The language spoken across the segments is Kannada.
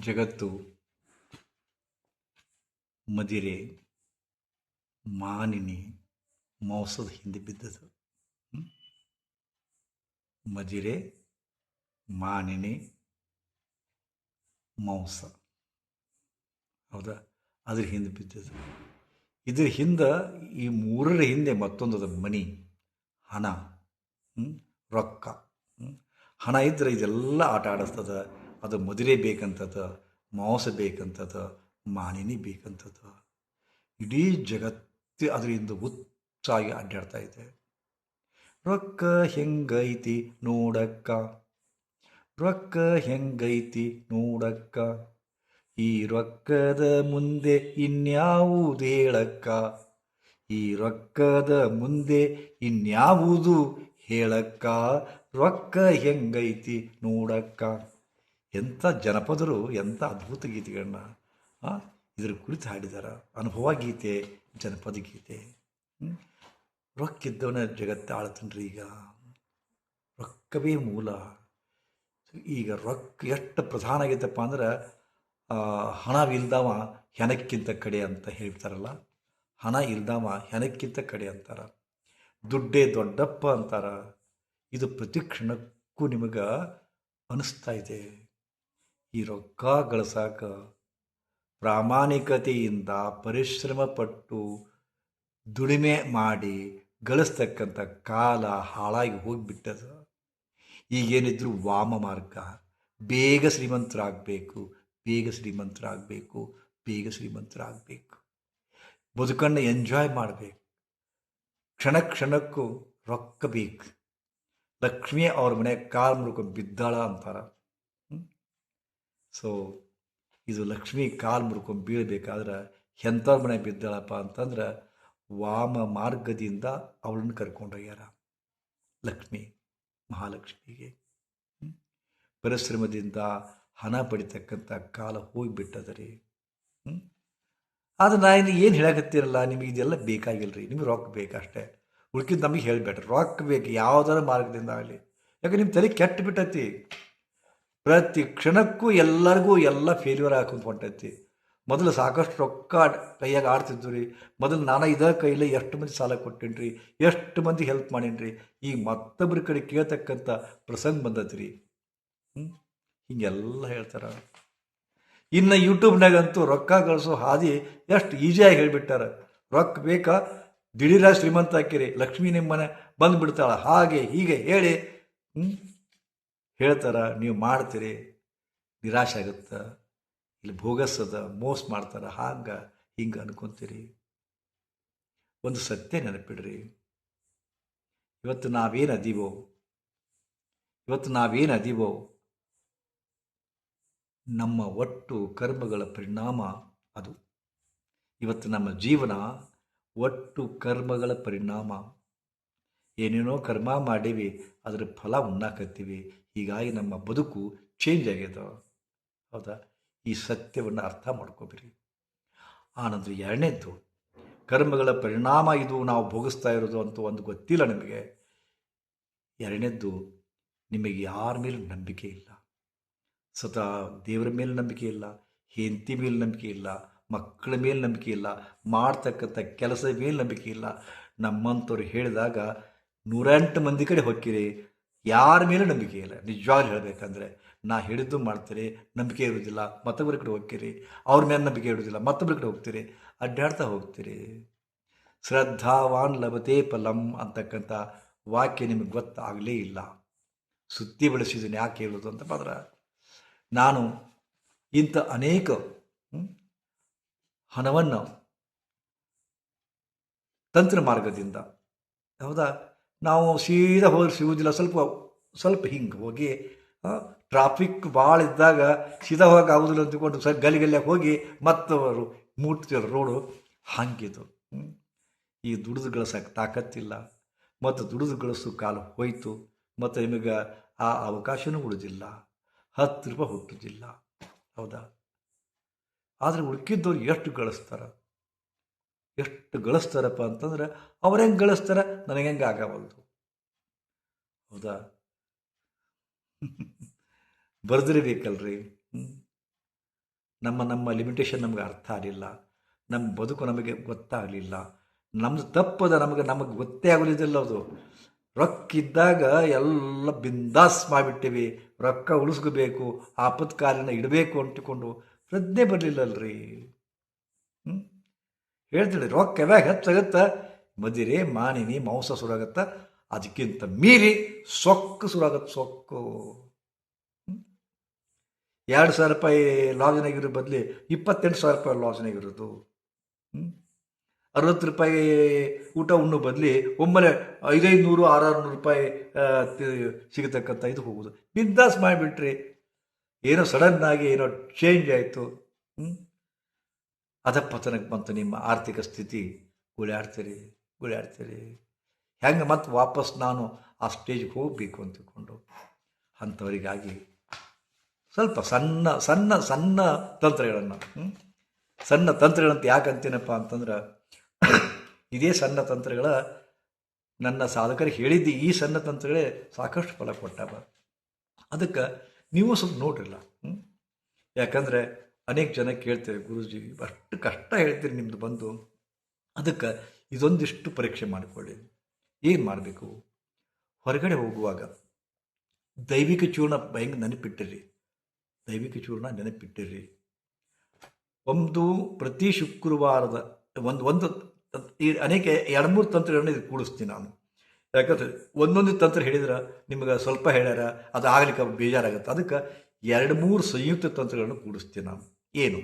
ಜಗತ್ತು, ಮದಿರೆ, ಮಾನಿನಿ, ಮೋಸದ ಹಿಂದೆ ಬಿದ್ದದು. ಮದಿರೆ, ಮಾನಿನಿ, ಮೋಸ. ಹೌದಾ? ಅದ್ರ ಹಿಂದೆ ಬಿದ್ದದು. ಇದ್ರ ಹಿಂದೆ ಈ ಮೂರರ ಹಿಂದೆ ಮತ್ತೊಂದು ಮನಿ, ಹಣ? ರೊಕ್ಕ? ಹಣ ಇದ್ದರೆ ಇದೆಲ್ಲ ಆಟ ಆಡಿಸ್ತದ. ಅದು ಮದುವೆ ಬೇಕಂತದ, ಮಾಂಸ ಬೇಕಂತದ, ಮಾನಿನಿ ಬೇಕಂತದ. ಇಡೀ ಜಗತ್ತು ಅದರಿಂದ ಹುಚ್ಚಾಗಿ ಅಡ್ಡಾಡ್ತಾ ಇದೆ. ರೊಕ್ಕ ಹೆಂಗೈತಿ ನೋಡಕ್ಕ? ರೊಕ್ಕ ಹೆಂಗೈತಿ ನೋಡಕ್ಕ? ಈ ರೊಕ್ಕದ ಮುಂದೆ ಇನ್ಯಾವುದು ಹೇಳಕ್ಕ? ಈ ರೊಕ್ಕದ ಮುಂದೆ ಇನ್ಯಾವುದು ಹೇಳಕ್ಕ? ರೊಕ್ಕ ಹೆಂಗೈತಿ ನೋಡಕ್ಕ? ಎಂಥ ಜನಪದರು, ಎಂಥ ಅದ್ಭುತ ಗೀತೆಗಳನ್ನ ಇದ್ರ ಕುರಿತು ಹಾಡಿದಾರ. ಅನುಭವ ಗೀತೆ, ಜನಪದ ಗೀತೆ? ರೊಕ್ಕಿದ್ದವನ ಜಗತ್ತು ಆಳ್ತನ್ರಿ ಈಗ. ರೊಕ್ಕವೇ ಮೂಲ. ಈಗ ರೊಕ್ಕ ಎಷ್ಟು ಪ್ರಧಾನ ಆಗೈತಪ್ಪ ಅಂದ್ರೆ ಹಣ ಹಣವಿಲ್ದವ ಹೆನಕ್ಕಿಂತ ಕಡೆ ಅಂತ ಹೇಳ್ತಾರಲ್ಲ. ಹಣ ಇಲ್ದವ ಹೆನಕ್ಕಿಂತ ಕಡೆ ಅಂತಾರ. ದುಡ್ಡೇ ದೊಡ್ಡಪ್ಪ ಅಂತಾರ. ಇದು ಪ್ರತಿ ಕ್ಷಣಕ್ಕೂ ನಿಮಗೆ ಅನಿಸ್ತಾ ಇದೆ. ಈ ರೊಕ್ಕ ಗಳಿಸಾಕ ಪ್ರಾಮಾಣಿಕತೆಯಿಂದ ಪರಿಶ್ರಮ ಪಟ್ಟು ದುಡಿಮೆ ಮಾಡಿ ಗಳಿಸ್ತಕ್ಕಂಥ ಕಾಲ ಹಾಳಾಗಿ ಹೋಗಿಬಿಟ್ಟದ. ಈಗೇನಿದ್ರು ವಾಮ ಮಾರ್ಗ. ಬೇಗ ಶ್ರೀಮಂತರಾಗಬೇಕು ಬೇಗ ಶ್ರೀಮಂತರಾಗಬೇಕು ಬೇಗ ಶ್ರೀಮಂತರಾಗಬೇಕು. ಬದುಕನ್ನು ಎಂಜಾಯ್ ಮಾಡಬೇಕು. ಕ್ಷಣ ಕ್ಷಣಕ್ಕೂ ರೊಕ್ಕ ಬೇಕು. ಲಕ್ಷ್ಮಿ ಅವ್ರ ಮನೆ ಕಾಲು ಮುರ್ಕೊಂಡು ಬಿದ್ದಾಳ ಅಂತಾರ. ಸೊ ಇದು ಲಕ್ಷ್ಮಿ ಕಾಲು ಮುರ್ಕೊಂಡು ಬೀಳಬೇಕಾದ್ರೆ ಎಂಥವ್ರ ಮನೆ ಬಿದ್ದಾಳಪ್ಪ ಅಂತಂದ್ರೆ ವಾಮ ಮಾರ್ಗದಿಂದ ಅವಳನ್ನು ಕರ್ಕೊಂಡೋಗ್ಯಾರ ಲಕ್ಷ್ಮಿ, ಮಹಾಲಕ್ಷ್ಮಿಗೆ? ಪರಿಶ್ರಮದಿಂದ ಹಣ ಪಡಿತಕ್ಕಂಥ ಕಾಲ ಹೋಗಿಬಿಟ್ಟದರಿ. ಹ್ಞೂ ಆದ್ರೆ ನಾನು ಏನು ಹೇಳಕತ್ತೀರಲ್ಲ, ನಿಮಗೆ ಇದೆಲ್ಲ ಬೇಕಾಗಿಲ್ಲ ರೀ ನಿಮಗೆ ರೊಕ್ಕ ಬೇಕಷ್ಟೇ ಉಳ್ಕಿದ್ದು ನಮಗೆ ಹೇಳಬೇಡ್ರಿ. ರೊಕ್ಕ ಬೇಕು, ಯಾವುದರ ಮಾರ್ಗದಿಂದ ಆಗಲಿ. ಯಾಕೆ ನಿಮ್ಮ ತಲೆ ಕೆಟ್ಟು ಬಿಟ್ಟೈತಿ? ಪ್ರತಿ ಕ್ಷಣಕ್ಕೂ ಎಲ್ಲರಿಗೂ ಎಲ್ಲ ಫೇಲ್ಯೂರ್ ಹಾಕೊಂಡು ಹೊಂಟೈತಿ. ಮೊದಲು ಸಾಕಷ್ಟು ರೊಕ್ಕ ಕೈಯಾಗ ಆಡ್ತಿದ್ವು ರೀ. ಮೊದಲು ನಾನು ಇದ ಕೈಯಲ್ಲಿ ಎಷ್ಟು ಮಂದಿ ಸಾಲ ಕೊಟ್ಟೇನಿ ರೀ ಎಷ್ಟು ಮಂದಿ ಹೆಲ್ಪ್ ಮಾಡೀನಿ ರೀ ಈಗ ಮತ್ತೊಬ್ಬರ ಕಡೆ ಕೇಳ್ತಕ್ಕಂಥ ಪ್ರಸಂಗ ಬಂದೈತಿ ರೀ. ಹ್ಞೂ ಹಿಂಗೆಲ್ಲ ಹೇಳ್ತಾರೆ. ಇನ್ನು ಯೂಟ್ಯೂಬ್ನಾಗಂತೂ ರೊಕ್ಕ ಗಳಿಸೋ ಹಾದಿ ಎಷ್ಟು ಈಸಿಯಾಗಿ ಹೇಳಿಬಿಟ್ಟಾರ. ರೊಕ್ಕ ಬೇಕಾ, ದಿಢೀರ ಶ್ರೀಮಂತ ಹಾಕಿರಿ ಲಕ್ಷ್ಮೀ ನಿಮ್ಮನೆ ಬಂದುಬಿಡ್ತಾಳೆ, ಹಾಗೆ ಹೀಗೆ ಹೇಳಿ. ಹ್ಮ್? ಹೇಳ್ತಾರ, ನೀವು ಮಾಡ್ತೀರಿ, ನಿರಾಶೆ ಆಗುತ್ತೆ? ಇಲ್ಲಿ ಭೋಗಸದ ಮೋಸ ಮಾಡ್ತಾರ, ಹಾಂಗ ಹಿಂಗೆ ಅನ್ಕೊಂತೀರಿ? ಒಂದು ಸತ್ಯ ನೆನಪಿಡ್ರಿ. ಇವತ್ತು ನಾವೇನು ಅದೀವೋ? ಇವತ್ತು ನಾವೇನು ಅದೀವೋ? ನಮ್ಮ ಒಟ್ಟು ಕರ್ಮಗಳ ಪರಿಣಾಮ ಅದು. ಇವತ್ತು ನಮ್ಮ ಜೀವನ ಒಟ್ಟು ಕರ್ಮಗಳ ಪರಿಣಾಮ. ಏನೇನೋ ಕರ್ಮ ಮಾಡೀವಿ, ಅದರ ಫಲ ಉಣ್ಣಾಕತ್ತೀವಿ. ಹೀಗಾಗಿ ನಮ್ಮ ಬದುಕು ಚೇಂಜ್ ಆಗ್ಯದ ಹೌದಾ? ಈ ಸತ್ಯವನ್ನು ಅರ್ಥ ಮಾಡ್ಕೋಬಿರಿ ಆನಂತರ ಎರಡನೇದ್ದು, ಕರ್ಮಗಳ ಪರಿಣಾಮ ಇದು ನಾವು ಭೋಗಿಸ್ತಾ ಇರೋದು ಅಂತ ಒಂದು ಗೊತ್ತಿಲ್ಲ ನಿಮಗೆ. ಎರಡನೇದ್ದು, ನಿಮಗೆ ಯಾರ ಮೇಲೆ ನಂಬಿಕೆ ಇಲ್ಲ. ಸದಾ ದೇವರ ಮೇಲೆ ನಂಬಿಕೆ ಇಲ್ಲ, ಹೆಂಡತಿ ಮೇಲೆ ನಂಬಿಕೆ ಇಲ್ಲ, ಮಕ್ಕಳ ಮೇಲೆ ನಂಬಿಕೆ ಇಲ್ಲ, ಮಾಡ್ತಕ್ಕಂಥ ಕೆಲಸದ ಮೇಲೆ ನಂಬಿಕೆ ಇಲ್ಲ. ನಮ್ಮಂಥವ್ರು ಹೇಳಿದಾಗ ನೂರೆಂಟು ಮಂದಿ ಕಡೆ ಹೊಕ್ಕಿರಿ ಯಾರ ಮೇಲೆ ನಂಬಿಕೆ ಇಲ್ಲ. ನಿಜವಾಗ್ಲೂ ಹೇಳಬೇಕಂದ್ರೆ, ನಾ ಹಿಡಿದು ಮಾಡ್ತೀರಿ, ನಂಬಿಕೆ ಇರೋದಿಲ್ಲ ಮತ್ತೊಬ್ಬರ ಕಡೆ ಹೋಗ್ತೀರಿ, ಅವ್ರ ಮೇಲೆ ನಂಬಿಕೆ ಇರೋದಿಲ್ಲ ಮತ್ತೊಬ್ಬರ ಕಡೆ ಹೋಗ್ತೀರಿ, ಅಡ್ಡಾಡ್ತಾ ಹೋಗ್ತೀರಿ. ಶ್ರದ್ಧಾವಾನ್ ಲಭತೆ ಫಲಂ ಅಂತಕ್ಕಂಥ ವಾಕ್ಯ ನಿಮಗೆ ಗೊತ್ತಾಗಲೇ ಇಲ್ಲ. ಸುತ್ತಿ ಬಳಸಿದ್ದೀನಿ ಯಾಕೆ ಹೇಳೋದು ಅಂತ ಬಂದ್ರೆ ನಾನು ಇಂಥ ಅನೇಕ ಹಣವನ್ನು ತಂತ್ರ ಮಾರ್ಗದಿಂದ ಹೌದಾ? ನಾವು ಸೀದಾ ಹೋಗಿ ಸಿಗುವುದಿಲ್ಲ ಸ್ವಲ್ಪ ಸ್ವಲ್ಪ ಹಿಂಗೆ ಹೋಗಿ ಟ್ರಾಫಿಕ್ ಭಾಳ ಇದ್ದಾಗ ಸೀದಾ ಹೋಗಕ್ಕೆ ಆಗೋದಿಲ್ಲ ಅಂತಕೊಂಡು ಸ ಗಲಿ ಗಲಿಯಾಗಿ ಹೋಗಿ ಮತ್ತೆ ಅವರು ಮುಟ್ತಿದ್ರು ರೋಡು ಹಂಗಿದು ಈ ದುಡಿದು ಗಳಿಸೋಕೆ ತಾಕತ್ತಿಲ್ಲ. ಮತ್ತು ದುಡಿದು ಗಳಿಸು ಕಾಲ ಹೋಯಿತು. ಮತ್ತು ನಿಮಗೆ ಆ ಅವಕಾಶವೂ ಉಳಿದಿಲ್ಲ. ಹತ್ತು ರೂಪಾಯಿ ಹುಟ್ಟುದಿಲ್ಲ ಹೌದಾ? ಆದರೆ ಉಳ್ಕಿದ್ದವ್ರು ಎಷ್ಟು ಗಳಿಸ್ತಾರ? ಎಷ್ಟು ಗಳಿಸ್ತಾರಪ್ಪ ಅಂತಂದ್ರೆ ಅವ್ರು ಹೆಂಗೆ ಗಳಿಸ್ತಾರ? ನನಗೆ ಹೆಂಗೆ ಆಗವಲ್ದು? ಹೌದಾ? ಬರೆದಿರಬೇಕಲ್ರಿ? ನಮ್ಮ ನಮ್ಮ ಲಿಮಿಟೇಷನ್ ನಮಗೆ ಅರ್ಥ ಆಗಲಿಲ್ಲ. ನಮ್ಮ ಬದುಕು ನಮಗೆ ಗೊತ್ತಾಗಲಿಲ್ಲ. ನಮ್ದು ತಪ್ಪದ ನಮಗೆ ನಮಗೆ ಗೊತ್ತೇ ಆಗಲಿದ್ದಿಲ್ಲ ಅದು. ರೊಕ್ಕಿದ್ದಾಗ ಎಲ್ಲ ಬಿಂದಾಸ್ ಮಾಡಿಬಿಟ್ಟಿವಿ. ರೊಕ್ಕ ಉಳಿಸ್ಕೋಬೇಕು, ಆಪತ್ಕಾಲಿನ ಇಡಬೇಕು ಅಂಟಿಕೊಂಡು ಪ್ರಜ್ಞೆ ಬರಲಿಲ್ಲಲ್ರಿ. ಹ್ಞೂ ಹೇಳ್ತೀರಿ ರೊಕ್ಕ ಹೆಚ್ಚಾಗತ್ತೆ ಹೆಚ್ಚಾಗತ್ತ ಮದಿರೆ ಮಾನಿನಿ ಮಾಂಸ ಸುರಾಗತ್ತೆ? ಅದಕ್ಕಿಂತ ಮೀರಿ ಸೊಕ್ಕು ಸುರಾಗತ್ತೆ ಸೊಕ್ಕು? ಎರಡು ಸಾವಿರ ರೂಪಾಯಿ ಲಾಸ್ನಾಗಿರೋ ಬದಲಿ ಇಪ್ಪತ್ತೆಂಟು ಸಾವಿರ ರೂಪಾಯಿ ಲಾಜನ್ ಹ್ಞೂ ಅರವತ್ತು ರೂಪಾಯಿ ಊಟ ಉಣ್ಣೋ ಬದಲಿ ಒಮ್ಮೆಲೆ ಐದೈದು ನೂರು ಆರಾರು ನೂರು ರೂಪಾಯಿ ಸಿಗತಕ್ಕಂಥ ಇದು ಹೋಗೋದು. ಬಿಂದಾಸ್ ಮಾಡಿಬಿಟ್ರಿ. ಏನೋ ಸಡನ್ ಆಗಿ ಏನೋ ಚೇಂಜ್ ಆಯಿತು. ಹ್ಞೂ ಅಧಪತನಕ್ಕೆ ಬಂತು, ನಿಮ್ಮ ಆರ್ಥಿಕ ಸ್ಥಿತಿ. ಗುಳಾಡ್ತೀರಿ ಗುಳಾಡ್ತೀರಿ ಹೆಂಗೆ ಮತ್ತೆ ವಾಪಸ್ ನಾನು ಆ ಸ್ಟೇಜ್ಗೆ ಹೋಗಬೇಕು ಅಂತ ತಿಳ್ಕೊಂಡು ಅಂಥವರಿಗಾಗಿ ಸ್ವಲ್ಪ ಸಣ್ಣ ಸಣ್ಣ ಸಣ್ಣ ತಂತ್ರಗಳನ್ನು? ಸಣ್ಣ ತಂತ್ರಗಳಂತ ಯಾಕೆ ಅಂತೀನಪ್ಪ ಅಂತಂದ್ರೆ ಇದೇ ಸಣ್ಣ ತಂತ್ರಗಳ ನನ್ನ ಸಾಧಕರಿಗೆ ಹೇಳಿದ್ದು ಈ ಸಣ್ಣ ತಂತ್ರಗಳೇ ಸಾಕಷ್ಟು ಫಲ ಕೊಟ್ಟಾವ ಅದಕ್ಕೆ ನೀವು ಸ್ವಲ್ಪ ನೋಡ್ರಿಲ್ಲ ಯಾಕಂದರೆ ಅನೇಕ ಜನ ಕೇಳ್ತೇವೆ ಗುರುಜಿ, ಅಷ್ಟು ಕಷ್ಟ ಹೇಳ್ತೀರಿ ನಿಮ್ಮದು ಬಂದು. ಅದಕ್ಕೆ ಇದೊಂದಿಷ್ಟು ಪರೀಕ್ಷೆ ಮಾಡಿಕೊಳ್ಳಿ. ಏನು ಮಾಡಬೇಕು? ಹೊರಗಡೆ ಹೋಗುವಾಗ ದೈವಿಕ ಚೂರ್ಣ ಹೆಂಗೆ ನೆನಪಿಟ್ಟಿರಿ? ದೈವಿಕ ಚೂರ್ಣ ನೆನಪಿಟ್ಟಿರಿ. ಒಂದು ಪ್ರತಿ ಶುಕ್ರವಾರದ ಒಂದು ಒಂದು ಈ ಅನೇಕ ಎರಡು, ಮೂರು ತಂತ್ರಗಳನ್ನ ಇದು ಕೂಡಿಸ್ತೀನಿ ನಾನು. ಯಾಕಂದ್ರೆ ಒಂದೊಂದು ತಂತ್ರ ಹೇಳಿದ್ರೆ ನಿಮಗೆ ಸ್ವಲ್ಪ ಹೇಳ್ಯಾರ, ಅದು ಆಗ್ಲಿಕ್ಕೆ ಬೇಜಾರಾಗುತ್ತೆ. ಅದಕ್ಕೆ ಎರಡು ಮೂರು ಸಂಯುಕ್ತ ತಂತ್ರಗಳನ್ನು ಕೂಡಿಸ್ತೀನಿ ನಾನು ಏನು?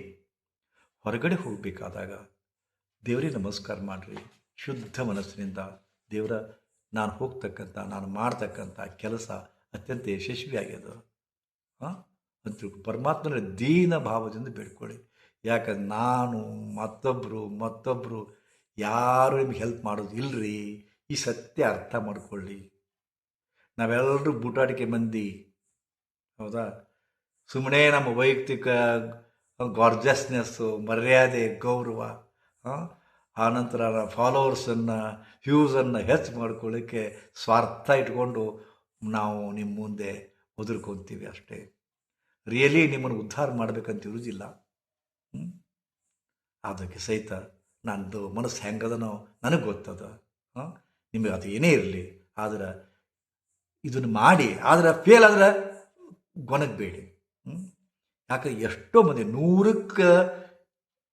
ಹೊರಗಡೆ ಹೋಗಬೇಕಾದಾಗ ದೇವರಿಗೆ ನಮಸ್ಕಾರ ಮಾಡಿರಿ. ಶುದ್ಧ ಮನಸ್ಸಿನಿಂದ ದೇವರ ನಾನು ಹೋಗ್ತಕ್ಕಂಥ, ನಾನು ಮಾಡ್ತಕ್ಕಂಥ ಕೆಲಸ ಅತ್ಯಂತ ಯಶಸ್ವಿಯಾಗ್ಯದ. ಹಾಂ? ಅಂತ ಪರಮಾತ್ಮನ ದೀನ ಭಾವದಿಂದ ಬೇಡ್ಕೊಳ್ಳಿ. ಯಾಕಂದ್ರೆ ನಾನು ಮತ್ತೊಬ್ಬರು ಮತ್ತೊಬ್ಬರು ಯಾರು ನಿಮ್ಗೆ ಹೆಲ್ಪ್ ಮಾಡೋದು ಇಲ್ಲರಿ ಈ ಸತ್ಯ ಅರ್ಥ ಮಾಡಿಕೊಳ್ಳಿ. ನಾವೆಲ್ಲರೂ ಬೂಟಾಟಿಕೆ ಮಂದಿ. ಹೌದಾ? ಸುಮ್ಮನೆ ನಮ್ಮ ವೈಯಕ್ತಿಕ ಗಾರ್ಜಸ್ನೆಸ್ಸು ಮರ್ಯಾದೆ, ಗೌರವ ಆನಂತರ ಫಾಲೋವರ್ಸನ್ನು ವ್ಯೂಸನ್ನು ಹೆಚ್ಚು ಮಾಡ್ಕೊಳ್ಳಿಕ್ಕೆ ಸ್ವಾರ್ಥ ಇಟ್ಕೊಂಡು ನಾವು ನಿಮ್ಮ ಮುಂದೆ ಒದರ್ಕೊತೀವಿ ಅಷ್ಟೇ. ರಿಯಲಿ ನಿಮ್ಮನ್ನು ಉದ್ಧಾರ ಮಾಡಬೇಕಂತ ಇರುವುದಿಲ್ಲ? ಅದಕ್ಕೆ ಸಹಿತ ನಂದು ಮನಸ್ಸು ಹೆಂಗದನೋ ನನಗೆ ಗೊತ್ತದ. ನಿಮಗೆ ಅದು ಏನೇ ಇರಲಿ, ಆದ್ರೆ ಇದನ್ನು ಮಾಡಿ, ಆದರೆ ಫೇಲ್ ಆದ್ರೆ ಗೊನಗಬೇಡಿ ಹ್ಞೂ ಯಾಕೆ ಎಷ್ಟೋ ಮಂದಿ, ನೂರಕ್ಕೆ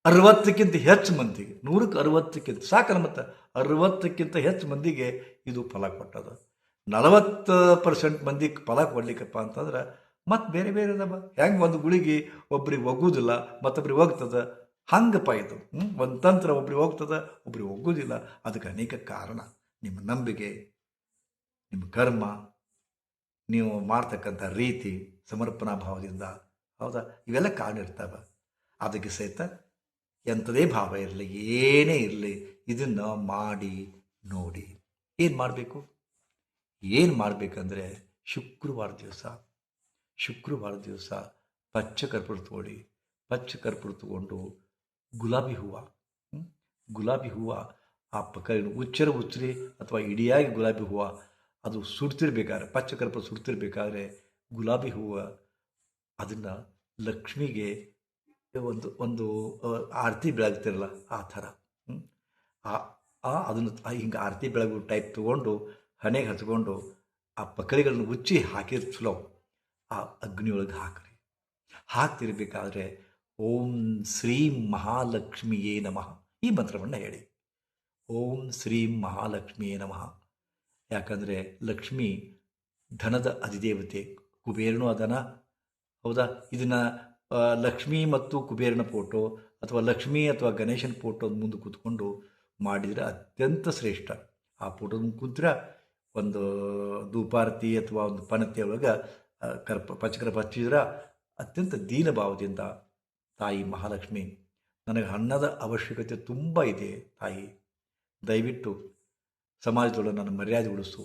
ಅರವತ್ತಕ್ಕಿಂತ ಹೆಚ್ಚು ಮಂದಿಗೆ, ನೂರಕ್ಕೆ ಅರವತ್ತಕ್ಕಿಂತ, ಸಾಕಲ್ಲ ಮತ್ತು ಅರವತ್ತಕ್ಕಿಂತ ಹೆಚ್ಚು ಮಂದಿಗೆ ಇದು ಫಲ ಕೊಟ್ಟದ ನಲವತ್ತು ಪರ್ಸೆಂಟ್ ಮಂದಿಗೆ ಫಲ ಕೊಡ್ಲಿಕ್ಕಪ್ಪ ಅಂತಂದ್ರೆ ಮತ್ತು ಬೇರೆ ಬೇರೆ ಅದಾವ. ಹೆಂಗೆ ಒಂದು ಗುಳಿಗೆ ಒಬ್ರಿಗೆ ಒಗ್ಗುದಿಲ್ಲ, ಮತ್ತೊಬ್ರಿಗೆ ಹೋಗ್ತದ ಹಂಗಪ್ಪ ಇದು? ಒಂದು ತಂತ್ರ ಒಬ್ರಿಗೆ ಹೋಗ್ತದ ಒಬ್ರಿಗೆ ಒಗ್ಗುದಿಲ್ಲ. ಅದಕ್ಕೆ ಅನೇಕ ಕಾರಣ. ನಿಮ್ಮ ನಂಬಿಕೆ, ನಿಮ್ಮ ಕರ್ಮ, ನೀವು ಮಾಡ್ತಕ್ಕಂಥ ರೀತಿ ಸಮರ್ಪಣಾ ಭಾವದಿಂದ ಹೌದಾ? ಇವೆಲ್ಲ ಕಾರಣ ಅದಕ್ಕೆ ಸಹಿತ ಎಂಥದೇ ಭಾವ ಇರಲಿ, ಏನೇ ಇರಲಿ, ಇದನ್ನು ಮಾಡಿ ನೋಡಿ. ಏನು ಮಾಡಬೇಕು? ಏನು ಮಾಡಬೇಕಂದ್ರೆ ಶುಕ್ರವಾರ ದಿವಸ ಶುಕ್ರವಾರ ದಿವಸ ಪಚ್ಚ ಕರ್ಪೂರ ತಗೊಳ್ಳಿ ಪಚ್ಚ ಕರ್ಪೂರ ತಗೊಂಡು ಗುಲಾಬಿ ಹೂವು ಗುಲಾಬಿ ಹೂವು, ಆ ಪಕ್ಕ ಉಚ್ಚರ ಉಚ್ಚರಿ ಅಥವಾ ಇಡಿಯಾಗಿ ಗುಲಾಬಿ ಹೂವು, ಅದು ಸುಡ್ತಿರ್ಬೇಕಾದ್ರೆ ಪಚ್ಚ ಕರ್ಪೂರ ಸುಡ್ತಿರ್ಬೇಕಾದ್ರೆ ಗುಲಾಬಿ ಹೂವು ಅದನ್ನು ಲಕ್ಷ್ಮಿಗೆ ಒಂದು ಒಂದು ಆರತಿ ಬೆಳಗ್ತಿರಲ್ಲ ಆ ಥರ. ಆ ಅದನ್ನು ಹಿಂಗೆ ಆರತಿ ಬೆಳಗು ಟೈಪ್ ತೊಗೊಂಡು ಹಣೆಗೆ ಹಚ್ಕೊಂಡು ಆ ಪಕ್ಕಳಿಗಳನ್ನು ಉಚ್ಚಿ ಹಾಕಿ ಚಲೋ, ಆ ಅಗ್ನಿಯೊಳಗೆ ಹಾಕ್ರಿ. ಹಾಕ್ತಿರ್ಬೇಕಾದ್ರೆ ಓಂ ಶ್ರೀ ಮಹಾಲಕ್ಷ್ಮಿಯೇ ನಮಃ. ಈ ಮಂತ್ರವನ್ನು ಹೇಳಿ. ಓಂ ಶ್ರೀಂ ಮಹಾಲಕ್ಷ್ಮಿಯೇ ನಮಃ. ಯಾಕಂದರೆ ಲಕ್ಷ್ಮಿ ಧನದ ಅಧಿದೇವತೆ, ಕುಬೇರನೂ ಅದನ ಹೌದಾ? ಇದನ್ನು ಲಕ್ಷ್ಮಿ ಮತ್ತು ಕುಬೇರನ ಫೋಟೋ ಅಥವಾ ಲಕ್ಷ್ಮಿ ಅಥವಾ ಗಣೇಶನ ಫೋಟೋ ಮುಂದೆ ಕೂತ್ಕೊಂಡು ಮಾಡಿದರೆ ಅತ್ಯಂತ ಶ್ರೇಷ್ಠ. ಆ ಮುಂದೆ ಕೂತ್ರೆ ಒಂದು ಧೂಪಾರತಿ ಅಥವಾ ಒಂದು ಪನತೆ ಒಳಗೆ ಕರ್ಪ ಪಚಕರ್ಪ ಹಚ್ಚಿದ್ರೆ ಅತ್ಯಂತ ದೀನ ಭಾವದಿಂದ ತಾಯಿ ಮಹಾಲಕ್ಷ್ಮಿ, ನನಗೆ ಹಣದ ಅವಶ್ಯಕತೆ ತುಂಬ ಇದೆ ತಾಯಿ. ದಯವಿಟ್ಟು ಸಮಾಜದೊಳಗೆ ನನ್ನ ಮರ್ಯಾದೆ ಉಳಿಸು.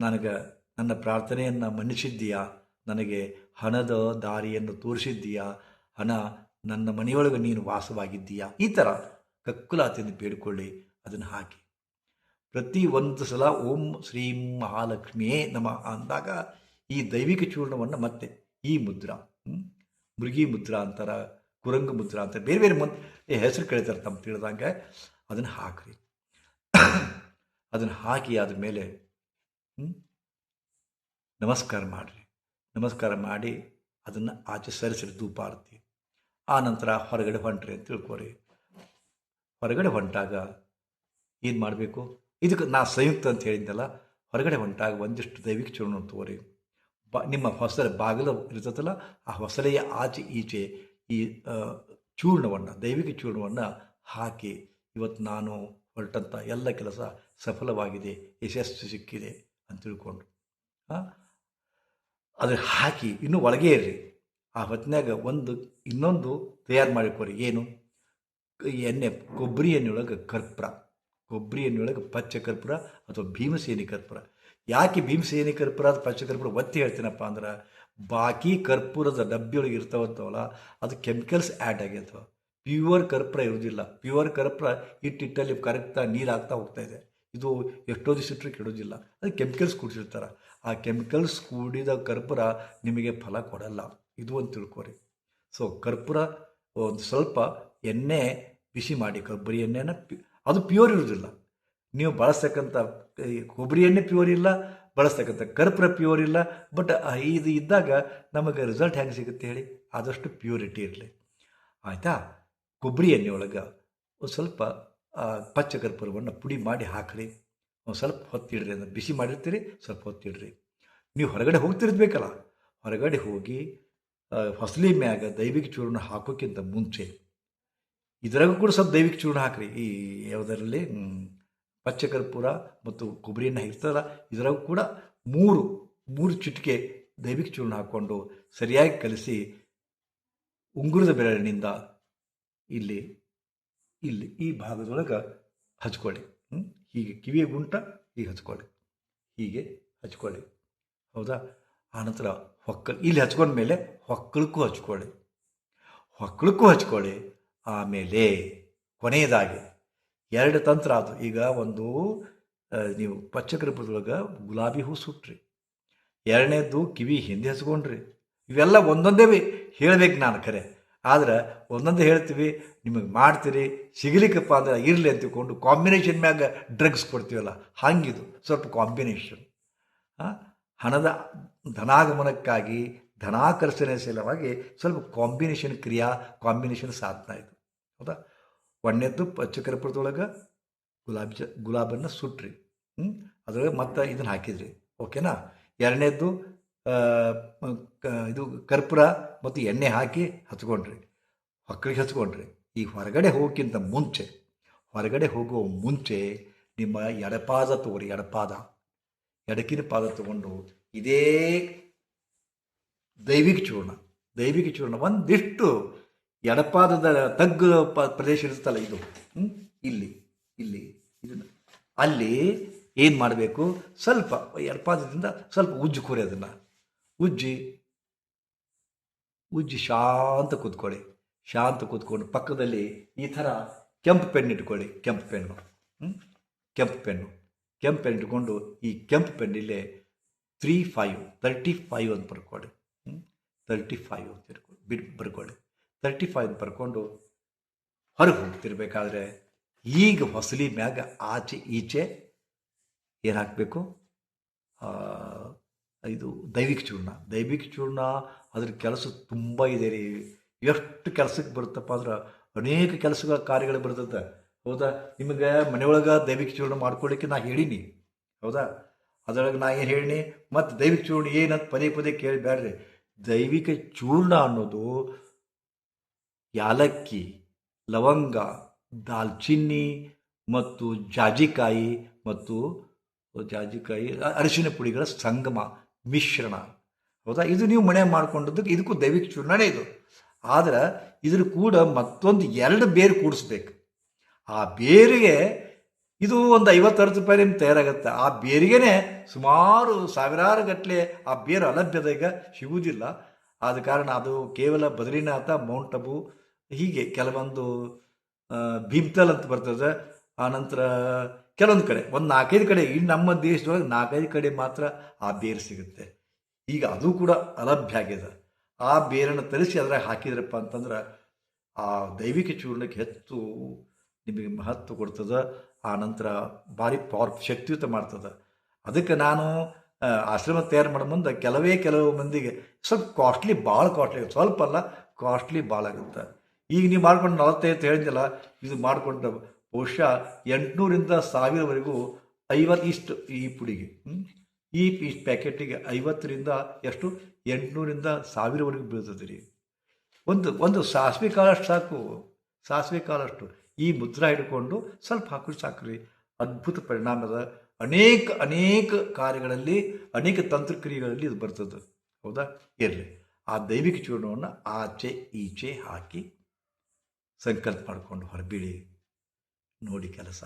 ನನಗೆ ನನ್ನ ಪ್ರಾರ್ಥನೆಯನ್ನು ಮನ್ನಿಸಿದ್ದೀಯಾ? ನನಗೆ ಹಣದ ದಾರಿಯನ್ನು ತೋರಿಸಿದ್ದೀಯಾ? ಹಣ ನನ್ನ ಮನೆಯೊಳಗೆ ನೀನು ವಾಸವಾಗಿದ್ದೀಯಾ? ಈ ಥರ ಕಕ್ಕುಲಾತಿಯನ್ನು ಬೇಡಿಕೊಳ್ಳಿ. ಅದನ್ನು ಹಾಕಿ. ಪ್ರತಿ ಒಂದು ಸಲ ಓಂ ಶ್ರೀಂ ಮಹಾಲಕ್ಷ್ಮಿಯೇ ನಮ ಅಂದಾಗ ಈ ದೈವಿಕ ಚೂರ್ಣವನ್ನು ಮತ್ತೆ ಈ ಮುದ್ರ? ಮೃಗಿ ಮುದ್ರ ಅಂತಾರ, ಕುರಂಗ ಮುದ್ರ ಅಂತ ಬೇರೆ ಬೇರೆ ಮಂತ್ ಹೆಸರು ಕೇಳ್ತಾರೆ ತಮ್ಮ ತಿಳಿದಂಗೆ ಅದನ್ನು ಹಾಕ್ರಿ. ಅದನ್ನು ಹಾಕಿ ಆದಮೇಲೆ ಮೇಲೆ ನಮಸ್ಕಾರ ಮಾಡಿರಿ. ನಮಸ್ಕಾರ ಮಾಡಿ ಅದನ್ನು ಆಚೆ ಸರಿಸಿರಿ ಧೂಪಾರತಿ. ಆ ನಂತರ ಹೊರಗಡೆ ಹೊಂಟ್ರಿ ಅಂತ ತಿಳ್ಕೊರಿ. ಹೊರಗಡೆ ಹೊಂಟಾಗ ಏನು ಮಾಡಬೇಕು? ಇದಕ್ಕೆ ನಾ ಸಂಯುಕ್ತ ಅಂತ ಹೇಳಿದ್ದಲ್ಲ ಹೊರಗಡೆ ಹೊಂಟಾಗ ಒಂದಿಷ್ಟು ದೈವಿಕ ಚೂರ್ಣ ತೋರಿ. ಬ, ನಿಮ್ಮ ಹೊಸಲ ಬಾಗಿಲು ಇರ್ತದಲ್ಲ, ಆ ಹೊಸಲೆಯ ಆಚೆ ಈಚೆ ಈ ಚೂರ್ಣವನ್ನು, ದೈವಿಕ ಚೂರ್ಣವನ್ನು ಹಾಕಿ ಇವತ್ತು ನಾನು ಹೊರಟಂಥ ಎಲ್ಲ ಕೆಲಸ ಸಫಲವಾಗಿದೆ, ಯಶಸ್ಸು ಸಿಕ್ಕಿದೆ ಅಂತ ತಿಳ್ಕೊಂಡು ಹಾಂ ಅದ್ರ ಹಾಕಿ ಇನ್ನೂ ಒಳಗೆ ಇರ್ರಿ. ಆ ಹೊತ್ತಿನಾಗ ಒಂದು ಇನ್ನೊಂದು ತಯಾರು ಮಾಡಿಕೊರಿ ಏನು? ಎಣ್ಣೆ, ಕೊಬ್ಬರಿ ಎಣ್ಣೆಯೊಳಗೆ ಕರ್ಪೂರ. ಕೊಬ್ಬರಿ ಎಣ್ಣೆಯೊಳಗೆ ಪಚ್ಚ ಕರ್ಪೂರ ಅಥವಾ ಭೀಮಸೇನಿ ಕರ್ಪೂರ. ಯಾಕೆ ಭೀಮಸೇನಿ ಕರ್ಪೂರ ಅದು ಪಚ್ಚ ಕರ್ಪೂರ? ಒತ್ತಿ ಹೇಳ್ತೀನಪ್ಪ ಅಂದ್ರೆ ಬಾಕಿ ಕರ್ಪೂರದ ಡಬ್ಬಿಯೊಳಗೆ ಇರ್ತಾವಂತವಲ್ಲ, ಅದು ಕೆಮಿಕಲ್ಸ್ ಆ್ಯಡ್ ಆಗ್ಯದ ಪ್ಯೂರ್ ಕರ್ಪೂರ ಇರೋದಿಲ್ಲ. ಪ್ಯೂರ್ ಕರ್ಪೂರ ಇಟ್ಟಿಟ್ಟಲ್ಲಿ ಕರೆಕ್ಟಾಗಿ ನೀರು ಹಾಕ್ತಾ ಹೋಗ್ತಾ ಇದೆ. ಇದು ಎಷ್ಟೋ ದಿವಸ ಇಟ್ಟರೆ ಕೆಡೋದಿಲ್ಲ. ಅದು ಕೆಮಿಕಲ್ಸ್ ಕೂಡಿಸಿರ್ತಾರೆ. ಆ ಕೆಮಿಕಲ್ಸ್ ಕೂಡಿದ ಕರ್ಪೂರ ನಿಮಗೆ ಫಲ ಕೊಡಲ್ಲ. ಇದು ಒಂದು ತಿಳ್ಕೊರಿ. ಸೊ ಕರ್ಪೂರ ಒಂದು ಸ್ವಲ್ಪ ಎಣ್ಣೆ ಬಿಸಿ ಮಾಡಿ ಕೊಬ್ಬರಿ ಎಣ್ಣೆನ ಪಿ- ಅದು ಪ್ಯೂರ್ ಇರೋದಿಲ್ಲ. ನೀವು ಬಳಸ್ತಕ್ಕಂಥ ಕೊಬ್ಬರಿ ಎಣ್ಣೆ ಪ್ಯೂರ್ ಇಲ್ಲ, ಬಳಸ್ತಕ್ಕಂಥ ಕರ್ಪೂರ ಪ್ಯೂರ್ ಇಲ್ಲ ಬಟ್ ಇದು ಇದ್ದಾಗ ನಮಗೆ ರಿಸಲ್ಟ್ ಹೆಂಗೆ ಸಿಗುತ್ತೆ ಹೇಳಿ? ಆದಷ್ಟು ಪ್ಯೂರಿಟಿ ಇರಲಿ. ಆಯಿತಾ? ಕೊಬ್ಬರಿ ಎಣ್ಣೆ ಒಳಗೆ ಒಂದು ಸ್ವಲ್ಪ ಪಚ್ಚ ಕರ್ಪೂರವನ್ನು ಪುಡಿ ಮಾಡಿ ಹಾಕ್ರಿ. ಒಂದು ಸ್ವಲ್ಪ ಹೊತ್ತಿಡ್ರಿ ಅಂದ್ರೆ ಬಿಸಿ ಮಾಡಿರ್ತೀರಿ, ಸ್ವಲ್ಪ ಹೊತ್ತಿಡ್ರಿ ನೀವು ಹೊರಗಡೆ ಹೋಗ್ತಿರ್ಬೇಕಲ್ಲ, ಹೊರಗಡೆ ಹೋಗಿ ಫಸಲಿ ಮ್ಯಾಗ ದೈವಿಕ ಚೂರ್ಣ ಹಾಕೋಕ್ಕಿಂತ ಮುಂಚೆ, ಇದರಾಗೂ ಕೂಡ ಸ್ವಲ್ಪ ದೈವಿಕ ಚೂರ್ಣ ಹಾಕ್ರಿ ಈ ಯಾವುದರಲ್ಲಿ ಪಚ್ಚ ಕರ್ಪೂರ ಮತ್ತು ಕೊಬ್ಬರಿ ಎಣ್ಣೆ ಇರ್ತದಲ್ಲ ಇದರಾಗೂ ಕೂಡ ಮೂರು ಮೂರು ಚಿಟಿಕೆ ದೈವಿಕ ಚೂರ್ಣ ಹಾಕ್ಕೊಂಡು ಸರಿಯಾಗಿ ಕಲಿಸಿ ಉಂಗುರದ ಬೆರಳಿನಿಂದ ಇಲ್ಲಿ ಇಲ್ಲಿ ಈ ಭಾಗದೊಳಗೆ ಹಚ್ಕೊಳ್ಳಿ? ಹೀಗೆ ಕಿವಿಯ ಗುಂಟ ಹೀಗೆ ಹಚ್ಕೊಳ್ಳಿ. ಹೀಗೆ ಹಚ್ಕೊಳ್ಳಿ. ಹೌದಾ? ಆನಂತರ ಹೊಕ್ಕಲ್, ಇಲ್ಲಿ ಹಚ್ಕೊಂಡ್ಮೇಲೆ ಹೊಕ್ಕಳಕ್ಕೂ ಹಚ್ಕೊಳ್ಳಿ. ಹೊಕ್ಕಳಕ್ಕೂ ಹಚ್ಕೊಳ್ಳಿ. ಆಮೇಲೆ ಕೊನೆಯದಾಗಿ ಎರಡು ತಂತ್ರ ಅದು ಈಗ ಒಂದು ನೀವು ಪಚ್ಚಕೃಪದೊಳಗೆ ಗುಲಾಬಿ ಹೂ ಸುಟ್ರಿ. ಎರಡನೇದು ಕಿವಿ ಹಿಂದೆ ಹಚ್ಕೊಂಡ್ರಿ. ಇವೆಲ್ಲ ಒಂದೊಂದೇ ಹೇಳಬೇಕು ನಾನು ಖರೆ. ಆದ್ರೆ ಒಂದೊಂದು ಹೇಳ್ತೀವಿ, ನಿಮಗೆ ಮಾಡ್ತೀರಿ, ಸಿಗಲಿಕ್ಕಪ್ಪ ಅಂದ್ರೆ ಇರಲಿ ಅಂತ ತಿಳ್ಕೊಂಡು ಕಾಂಬಿನೇಷನ್ ಮ್ಯಾಗ ಡ್ರಗ್ಸ್ ಕೊಡ್ತೀವಲ್ಲ, ಹಂಗಿದು, ಸ್ವಲ್ಪ ಕಾಂಬಿನೇಷನ್ ಹಣದ ಧನಾಗಮನಕ್ಕಾಗಿ, ಧನಾಕರ್ಷಣೆ ಸಲುವಾಗಿ ಸ್ವಲ್ಪ ಕಾಂಬಿನೇಷನ್ ಕ್ರಿಯಾ ಕಾಂಬಿನೇಷನ್ ಸಾಧನ ಇದು. ಹೌದಾ? ಒಣ್ಣೆದ್ದು ಪಚ್ಚಕರ್ಪೂರದೊಳಗೆ ಗುಲಾಬಿ ಜ, ಗುಲಾಬನ್ನು ಸುಟ್ರಿ. ಹ್ಞೂ ಅದ್ರೊಳಗೆ ಮತ್ತೆ ಇದನ್ನು ಹಾಕಿದ್ರಿ. ಓಕೆನಾ? ಎರಡನೇದ್ದು ಇದು ಕರ್ಪೂರ ಮತ್ತು ಎಣ್ಣೆ ಹಾಕಿ ಹಚ್ಕೊಂಡ್ರಿ. ಮಕ್ಕಳಿಗೆ ಹಚ್ಕೊಂಡ್ರಿ. ಈ ಹೊರಗಡೆ ಹೋಗೋಕ್ಕಿಂತ ಮುಂಚೆ, ಹೊರಗಡೆ ಹೋಗುವ ಮುಂಚೆ ನಿಮ್ಮ ಎಡಪಾದ ತೋರಿ ಎಡಪಾದ. ಎಡಕಿನ ಪಾದ ತಗೊಂಡು ಇದೇ ದೈವಿಕ ಚೂರ್ಣ. ದೈವಿಕ ಚೂರ್ಣ ಒಂದಿಷ್ಟು ಎಡಪಾದದ ತಗ್ಗು ಪ, ಪ್ರದೇಶ ಇರುತ್ತಲ್ಲ ಇದು? ಇಲ್ಲಿ ಇಲ್ಲಿ, ಇದನ್ನು. ಅಲ್ಲಿ ಏನು ಮಾಡಬೇಕು? ಸ್ವಲ್ಪ ಎಡಪಾದದಿಂದ ಸ್ವಲ್ಪ ಉಜ್ಜು ಅದನ್ನು. ಉಜ್ಜಿ ಉಜ್ಜಿ ಶಾಂತ ಕೂತ್ಕೊಳ್ಳಿ. ಶಾಂತ ಕೂತ್ಕೊಂಡು ಪಕ್ಕದಲ್ಲಿ ಈ ಥರ ಕೆಂಪು ಪೆನ್ ಇಟ್ಕೊಳ್ಳಿ. ಕೆಂಪು ಪೆನ್ನು. ಹ್ಞೂ ಕೆಂಪು ಪೆನ್ನು. ಕೆಂಪು ಪೆನ್ ಇಟ್ಕೊಂಡು ಈ ಕೆಂಪು ಪೆನ್ನಿಲ್ಲೇ ತ್ರೀ ಫೈವ್, ತರ್ಟಿ ಫೈವ್ ಅಂತ ಬರ್ಕೊಳ್ಳಿ. ತರ್ಟಿ ಫೈವ್ ಅಂತ ಇಟ್ಕೊಳ್ಳಿ. ಬಿಡ್, ಬರ್ಕೊಳ್ಳಿ. ತರ್ಟಿ ಫೈವ್ ಅಂತ ಬರ್ಕೊಂಡು ಹೊರಗೆ ಹೋಗ್ತಿರ್ಬೇಕಾದ್ರೆ ಈಗ ಹೊಸಲಿ ಮ್ಯಾಗ ಆಚೆ ಈಚೆ ಏನು ಹಾಕಬೇಕು? ಇದು ದೈವಿಕ ಚೂರ್ಣ. ದೈವಿಕ ಚೂರ್ಣ ಅದ್ರ ಕೆಲಸ ತುಂಬ ಇದೆ ರೀ. ಎಷ್ಟು ಕೆಲಸಕ್ಕೆ ಬರುತ್ತಪ್ಪ ಅಂದ್ರೆ ಅನೇಕ ಕೆಲಸಗಳ ಕಾರ್ಯಗಳು ಬರ್ತದೆ. ಹೌದಾ? ನಿಮಗೆ ಮನೆಯೊಳಗೆ ದೈವಿಕ ಚೂರ್ಣ ಮಾಡ್ಕೊಳ್ಳಿಕ್ಕೆ ನಾ ಹೇಳೀನಿ. ಹೌದಾ? ಅದರೊಳಗೆ ನಾ ಏನು ಹೇಳಿನಿ? ಮತ್ತು ದೈವಿಕ ಚೂರ್ಣ ಏನಂತ ಪದೇ ಪದೇ ಕೇಳಬೇಡ್ರಿ ದೈವಿಕ ಚೂರ್ಣ ಅನ್ನೋದು ಯಾಲಕ್ಕಿ, ಲವಂಗ, ದಾಲ್ಚಿನ್ನಿ ಮತ್ತು ಜಾಜಿಕಾಯಿ ಮತ್ತು ಜಾಜಿಕಾಯಿ ಅರಿಶಿನ ಪುಡಿಗಳ ಸಂಗಮ. ಮಿಶ್ರಣ. ಹೌದಾ? ಇದು ನೀವು ಮನೆ ಮಾಡ್ಕೊಂಡದ್ದು ಇದಕ್ಕೂ ದೈವಿಕ ಚೂರ್ಣನೇ ಇದು ಆದ್ರೆ ಇದ್ರ ಕೂಡ ಮತ್ತೊಂದು ಎರಡು ಬೇರು ಕೂಡಿಸ್ಬೇಕು. ಆ ಬೇರಿಗೆ ಇದು ಒಂದು ಐವತ್ತು ರೂಪಾಯಿ ನಿಮ್ಗೆ ತಯಾರಾಗುತ್ತೆ. ಆ ಬೇರಿಗೆನೆ ಸುಮಾರು ಸಾವಿರಾರು ಗಟ್ಟಲೆ ಆ ಬೇರು ಅಲಭ್ಯದ ಈಗ ಸಿಗುವುದಿಲ್ಲ. ಆದ ಕಾರಣ ಅದು ಕೇವಲ ಬದ್ರಿನಾಥ, ಮೌಂಟ್ ಅಬು ಹೀಗೆ ಕೆಲವೊಂದು ಭೀಮ್ತಲ್ ಅಂತ ಬರ್ತದೆ. ಆನಂತರ ಕೆಲವೊಂದು ಕಡೆ, ಒಂದು ನಾಲ್ಕೈದು ಕಡೆ ಈ ನಮ್ಮ ದೇಶದೊಳಗೆ ನಾಲ್ಕೈದು ಕಡೆ ಮಾತ್ರ ಆ ಬೇರು ಸಿಗುತ್ತೆ. ಈಗ ಅದು ಕೂಡ ಅಲಭ್ಯ ಆಗಿದೆ. ಆ ಬೇರನ್ನು ತರಿಸಿ ಅದ್ರಾಗ ಹಾಕಿದ್ರಪ್ಪ ಅಂತಂದ್ರೆ ಆ ದೈವಿಕ ಚೂರ್ಣಕ್ಕೆ ಹೆಚ್ಚು ನಿಮಗೆ ಮಹತ್ವ ಕೊಡ್ತದೆ. ಆ ನಂತರ ಭಾರಿ ಪವರ್ ಶಕ್ತಿಯುತ ಮಾಡ್ತದೆ. ಅದಕ್ಕೆ ನಾನು ಆಶ್ರಮ ತಯಾರು ಮಾಡೋ ಮುಂದೆ ಕೆಲವೇ ಕೆಲವು ಮಂದಿಗೆ ಸ್ವಲ್ಪ ಕಾಸ್ಟ್ಲಿ ಭಾಳ ಕಾಸ್ಟ್ಲಿ ಸ್ವಲ್ಪ ಅಲ್ಲ ಕಾಸ್ಟ್ಲಿ ಭಾಳ ಆಗುತ್ತೆ. ಈಗ ನೀವು ಮಾಡ್ಕೊಂಡು ನಲವತ್ತೈದು ಹೇಳಿದ್ನಲ್ಲ, ಇದು ಮಾಡಿಕೊಂಡು ಬಹುಶಃ ಎಂಟುನೂರಿಂದ ಸಾವಿರವರೆಗೂ ಐವತ್ತು ಇಷ್ಟು ಈ ಪುಡಿಗೆ? ಈ ಇಷ್ಟು ಪ್ಯಾಕೆಟಿಗೆ ಐವತ್ತರಿಂದ ಎಷ್ಟು? ಎಂಟುನೂರಿಂದ ಸಾವಿರವರೆಗೂ ಬೀಳ್ತದೆ ರೀ. ಒಂದು ಒಂದು ಸಾಸಿವೆ ಕಾಳಷ್ಟು ಸಾಕು, ಸಾಸಿವೆ ಕಾಳಷ್ಟು. ಈ ಮುದ್ರ ಹಿಡ್ಕೊಂಡು ಸ್ವಲ್ಪ ಹಾಕಿ ಸಾಕ್ರಿ ಅದ್ಭುತ ಪರಿಣಾಮದ ಅನೇಕ ಅನೇಕ ಕಾರ್ಯಗಳಲ್ಲಿ, ಅನೇಕ ತಂತ್ರಕ್ರಿಯೆಗಳಲ್ಲಿ ಇದು ಬರ್ತದೆ. ಹೌದಾ? ಇರಲಿ. ಆ ದೈವಿಕ ಚೂರ್ಣವನ್ನು ಆಚೆ, ಈಚೆ ಹಾಕಿ ಸಂಕಲ್ಪ ಮಾಡಿಕೊಂಡು ಹೊರಬೀಳಿ. ನೋಡಿ ಕೆಲಸ.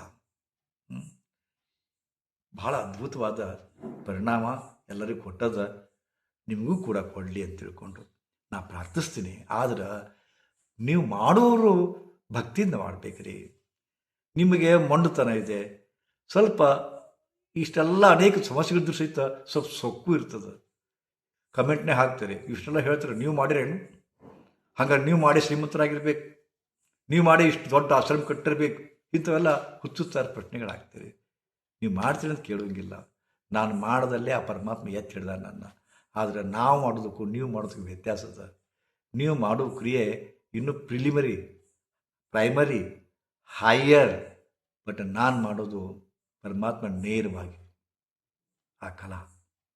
ಬಹಳ ಅದ್ಭುತವಾದ ಪರಿಣಾಮ ಎಲ್ಲರಿಗೂ ಕೊಟ್ಟದ ನಿಮಗೂ ಕೂಡ ಕೊಡಲಿ ಅಂತ ತಿಳ್ಕೊಂಡು ನಾ ಪ್ರಾರ್ಥಿಸ್ತೀನಿ. ಆದ್ರೆ ನೀವು ಮಾಡೋರು ಭಕ್ತಿಯಿಂದ ಮಾಡಬೇಕ್ರಿ. ನಿಮಗೆ ಮೊಂಡುತನ ಇದೆ. ಸ್ವಲ್ಪ ಇಷ್ಟೆಲ್ಲ ಅನೇಕ ಸಮಸ್ಯೆಗಳಿದ್ರು ಸಹಿತ ಸ್ವಲ್ಪ ಸೊಕ್ಕು ಇರ್ತದೆ. ಕಮೆಂಟ್ನೇ ಹಾಕ್ತೀರಿ. ಇಷ್ಟೆಲ್ಲ ಹೇಳ್ತಾರೆ. ನೀವು ಮಾಡಿರೇನು ಹಾಗಾದ್ರೆ ನೀವು ಮಾಡಿ ಶ್ರೀಮಂತರಾಗಿರ್ಬೇಕು. ನೀವು ಮಾಡಿ ಇಷ್ಟು ದೊಡ್ಡ ಆಶ್ರಮ ಕಟ್ಟಿರ್ಬೇಕು. ಇಂಥವೆಲ್ಲ ಹುಚ್ಚುತ್ತಾರ ಪ್ರಶ್ನೆಗಳಾಗ್ತವೆ. ನೀವು ಮಾಡ್ತೀರಿ ಅಂತ ಕೇಳೋಂಗಿಲ್ಲ ನಾನು ಮಾಡ್ದಲ್ಲೇ ಆ ಪರಮಾತ್ಮ ಎತ್ತಿ ಹಿಡ್ದ ನನ್ನ. ಆದರೆ ನಾವು ಮಾಡೋದಕ್ಕೂ ನೀವು ಮಾಡೋದಕ್ಕೂ ವ್ಯತ್ಯಾಸ ಅದ ನೀವು ಮಾಡೋ ಕ್ರಿಯೆ ಇನ್ನೂ ಪ್ರಿಲಿಮರಿ ಪ್ರೈಮರಿ ಹೈಯರ್ ಬಟ್ ನಾನು ಮಾಡೋದು ಪರಮಾತ್ಮ ನೇರವಾಗಿ. ಆ ಕಲಾ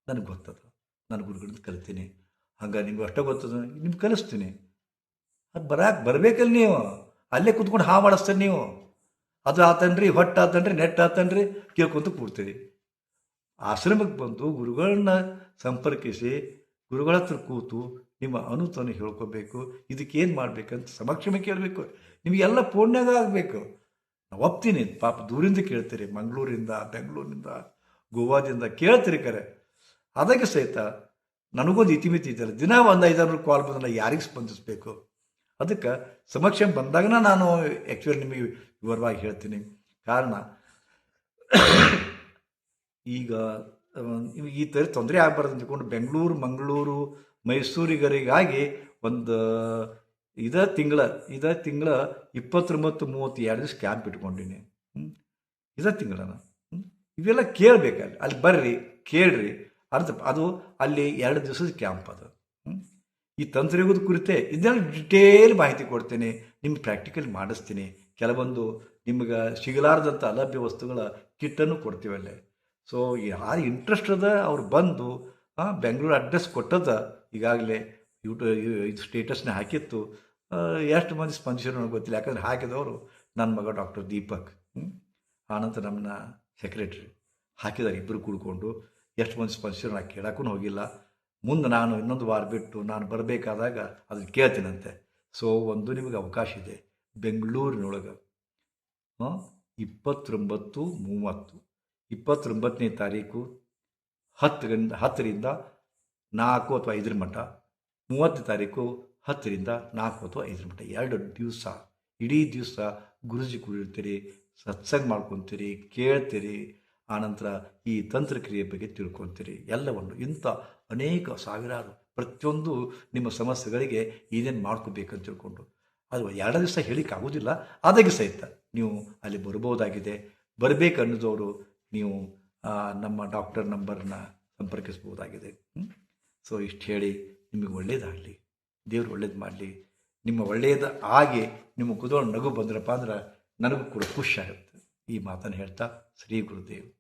ನನಗೆ ಗೊತ್ತದ. ನಾನು ಗುರುಗಳಿಂದ ಕಲಿತೀನಿ. ಹಂಗೆ ನಿಮ್ಗೆ ಅಷ್ಟೇ ಗೊತ್ತದ? ನಿಮ್ಗೆ ಕಲಿಸ್ತೀನಿ. ಅದು ಬರಕ್ಕೆ ಬರಬೇಕಲ್ಲ ನೀವು. ಅಲ್ಲೇ ಕುತ್ಕೊಂಡು ಹಾ ಮಾಡಿಸ್ತೀನಿ ನೀವು. ಅದು ಆತನ್ರಿ ಹೊಟ್ಟು ಆತನ್ರಿ ನೆಟ್ ಆತನ್ರಿ ಕೇಳ್ಕೊಂತ ಕೂಡ್ತೀವಿ. ಆಶ್ರಮಕ್ಕೆ ಬಂದು ಗುರುಗಳನ್ನ ಸಂಪರ್ಕಿಸಿ, ಗುರುಗಳ ಹತ್ರ ಕೂತು ನಿಮ್ಮ ಅನುತನ ಹೇಳ್ಕೋಬೇಕು, ಇದಕ್ಕೇನು ಮಾಡಬೇಕಂತ ಸಮಕ್ಷಮೆ ಕೇಳಬೇಕು. ನಿಮಗೆಲ್ಲ ಪೂರ್ಣ್ಯಾಗ ಆಗಬೇಕು. ನಾವು ಒಪ್ತೀನಿ, ಪಾಪ ದೂರಿಂದ ಕೇಳ್ತೀರಿ, ಮಂಗಳೂರಿಂದ, ಬೆಂಗಳೂರಿಂದ, ಗೋವಾದಿಂದ ಕೇಳ್ತೀರಿ ಕರೆ. ಅದಕ್ಕೆ ಸಹಿತ ನನಗೊಂದು ಇತಿಮಿತಿ ಇದೆಯಲ್ಲ ದಿನ ಒಂದು ಐದಾರು ಕಾಲ್ ಬಂದ ಯಾರಿಗೆ ಸ್ಪಂದಿಸಬೇಕು? ಅದಕ್ಕೆ ಸಮಕ್ಷಮ ಬಂದಾಗನ ನಾನು ಆ್ಯಕ್ಚುಲಿ ನಿಮಗೆ ವಿವರವಾಗಿ ಹೇಳ್ತೀನಿ. ಕಾರಣ, ಈಗ ಈ ಥರ ತೊಂದರೆ ಆಗಬಾರ್ದು ಅಂದ್ಕೊಂಡು ಬೆಂಗಳೂರು, ಮಂಗಳೂರು, ಮೈಸೂರಿಗರಿಗಾಗಿ ಒಂದು, ಇದ ತಿಂಗಳ ಇದ ತಿಂಗಳ ಇಪ್ಪತ್ತೊಂಬತ್ತು, ಮೂವತ್ತು ಎರಡು ದಿವಸ ಕ್ಯಾಂಪ್ ಇಟ್ಕೊಂಡಿನಿ. ಇದ ತಿಂಗಳನ ಇವೆಲ್ಲ ಕೇಳಬೇಕಲ್ಲಿ ಅಲ್ಲಿ. ಬರ್ರಿ, ಕೇಳ್ರಿ. ಅರ್ಥ, ಅದು ಅಲ್ಲಿ ಎರಡು ದಿವಸದ ಕ್ಯಾಂಪ್ ಅದು? ಈ ತಂತ್ರಯುಗದ ಕುರಿತೆ ಇದೆಲ್ಲ ಡಿಟೇಲ್ ಮಾಹಿತಿ ಕೊಡ್ತೇನೆ. ನಿಮ್ಗೆ ಪ್ರಾಕ್ಟಿಕಲ್ ಮಾಡಿಸ್ತೀನಿ. ಕೆಲವೊಂದು ನಿಮ್ಗೆ ಸಿಗಲಾರ್ದಂಥ ಅಲಭ್ಯ ವಸ್ತುಗಳ ಕಿಟ್ಟನ್ನು ಕೊಡ್ತೀವಿ ಅಲ್ಲೇ. ಸೊ ಯಾರು ಇಂಟ್ರೆಸ್ಟ್ ಅದ, ಅವ್ರು ಬಂದು ಬೆಂಗಳೂರು ಅಡ್ರೆಸ್ ಕೊಟ್ಟದ ಈಗಾಗಲೇ ಯೂಟ್ಯೂ ಇದು ಸ್ಟೇಟಸ್ನ ಹಾಕಿತ್ತು. ಎಷ್ಟು ಮಂದಿ ಸ್ಪಂದಿಸಿದ್ರು ನನಗೆ ಗೊತ್ತಿಲ್ಲ. ಯಾಕಂದ್ರೆ ಹಾಕಿದವರು ನನ್ನ ಮಗ ಡಾಕ್ಟರ್ ದೀಪಕ್ ಆನಂತ ಆನಂತರ ನಮ್ಮನ್ನ ಸೆಕ್ರೆಟ್ರಿ ಹಾಕಿದ್ದಾರೆ ಇಬ್ಬರು ಕೂಡ್ಕೊಂಡು. ಎಷ್ಟು ಮಂದಿ ಸ್ಪಂದಿಸಿದ್ರು ನಾನು ಕೇಳೋಕ್ಕೂ ಹೋಗಿಲ್ಲ. ಮುಂದೆ ನಾನು ಇನ್ನೊಂದು ವಾರ ಬಿಟ್ಟು ನಾನು ಬರಬೇಕಾದಾಗ ಅದನ್ನು ಕೇಳ್ತೀನಂತೆ. ಸೊ ಒಂದು ನಿಮಗೆ ಅವಕಾಶ ಇದೆ. ಬೆಂಗಳೂರಿನೊಳಗೆ. ಇಪ್ಪತ್ತೊಂಬತ್ತು ಮೂವತ್ತು. ಇಪ್ಪತ್ತೊಂಬತ್ತನೇ ತಾರೀಕು ಹತ್ತರಿಂದ ಹತ್ತರಿಂದ ನಾಲ್ಕು ಅಥವಾ ಐದರ ಮಟ್ಟ ಮೂವತ್ತನೇ ತಾರೀಕು ಹತ್ತರಿಂದ ನಾಲ್ಕು ಅಥವಾ ಐದರ ಮಟ್ಟ ಎರಡು ದಿವಸ. ಇಡೀ ದಿವಸ ಗುರುಜಿ ಕೂಡಿರ್ತೀರಿ ಸತ್ಸಂಗ ಮಾಡ್ಕೊತೀರಿ, ಕೇಳ್ತೀರಿ ಆನಂತರ ಈ ತಂತ್ರಕ್ರಿಯೆ ಬಗ್ಗೆ ತಿಳ್ಕೊತೀರಿ. ಎಲ್ಲವನ್ನು ಇಂಥ ಅನೇಕ ಸಾವಿರಾರು ಪ್ರತಿಯೊಂದು ನಿಮ್ಮ ಸಮಸ್ಯೆಗಳಿಗೆ ಏನೇನು ಮಾಡ್ಕೋಬೇಕಂತ ತಿಳ್ಕೊಂಡು ಅದು ಎರಡು ದಿವಸ ಹೇಳಿಕ್ಕೆ ಆಗೋದಿಲ್ಲ. ಅದಕ್ಕೆ ಸಹಿತ ನೀವು ಅಲ್ಲಿ ಬರ್ಬೋದಾಗಿದೆ. ಬರಬೇಕು ಅನ್ನೋದವರು ನೀವು ನಮ್ಮ ಡಾಕ್ಟರ್ ನಂಬರ್ನ ಸಂಪರ್ಕಿಸ್ಬೋದಾಗಿದೆ ಸೊ ಇಷ್ಟು ಹೇಳಿ ನಿಮಗೆ ಒಳ್ಳೇದಾಗಲಿ. ದೇವ್ರು ಒಳ್ಳೇದು ಮಾಡಲಿ. ನಿಮ್ಮ ಒಳ್ಳೆಯದು ಆಗಿ ನಿಮ್ಮ ಕುದೋಳ ನಗು ಬಂದ್ರಪ್ಪ ಅಂದ್ರೆ ನನಗೂ ಕೂಡ ಖುಷಿಯಾಗುತ್ತೆ ಈ ಮಾತನ್ನು ಹೇಳ್ತಾ ಶ್ರೀ ಗುರುದೇವ್.